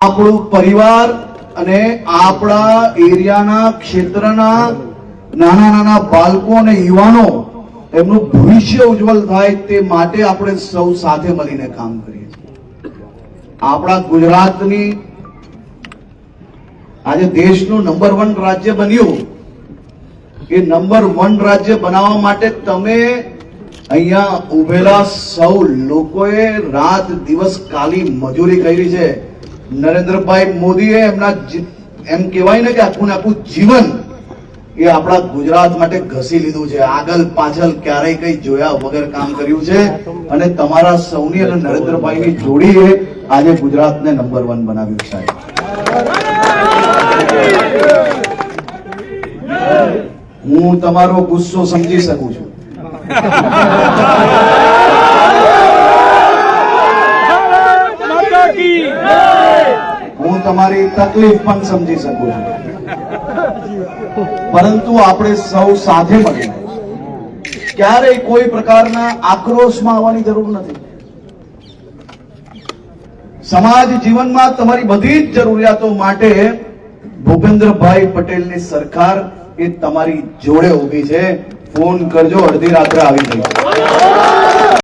આપણું પરિવાર અને આપણા એરિયાના ક્ષેત્રના નાના નાના બાળકો અને યુવાનો એમનું ભવિષ્ય ઉજ્જવલ થાય તે માટે આપણે સૌ સાથે મળીને કામ કરીએ છીએ. આપણા ગુજરાતની આજે દેશનું નંબર વન રાજ્ય બન્યું. એ નંબર વન રાજ્ય બનાવવા માટે તમે અહીંયા ઉભેલા સૌ લોકોએ રાત દિવસ કાલી મજૂરી કરી છે. નરેન્દ્રભાઈ મોદીએ એમના એમ કહેવાય ને કે આખું આખું જીવન એ આપણા ગુજરાત માટે ઘસી લીધું છે. આગળ પાછળ ક્યારેય કઈ જોયા વગર કામ કર્યું છે. અને તમારા સૌની અને નરેન્દ્રભાઈની જોડીએ આજે ગુજરાતને નંબર વન બનાવ્યું સાહેબ હું તમારો ગુસ્સો સમજી શકું છું. કી હું તમારી તકલીફ પણ સમજી શકું છું. પરંતુ આપણે સૌ સાથે મળીને ક્યારેય કોઈ પ્રકારના આક્રોશમાં આવવાની જરૂર નથી. સમાજ જીવનમાં તમારી બધી જ જરૂરિયાતો માટે ભૂપેન્દ્રભાઈ પટેલની સરકાર એ તમારી જોડે ઊભી છે. ફોન કરજો, અડધી રાત્રે આવી જઈશ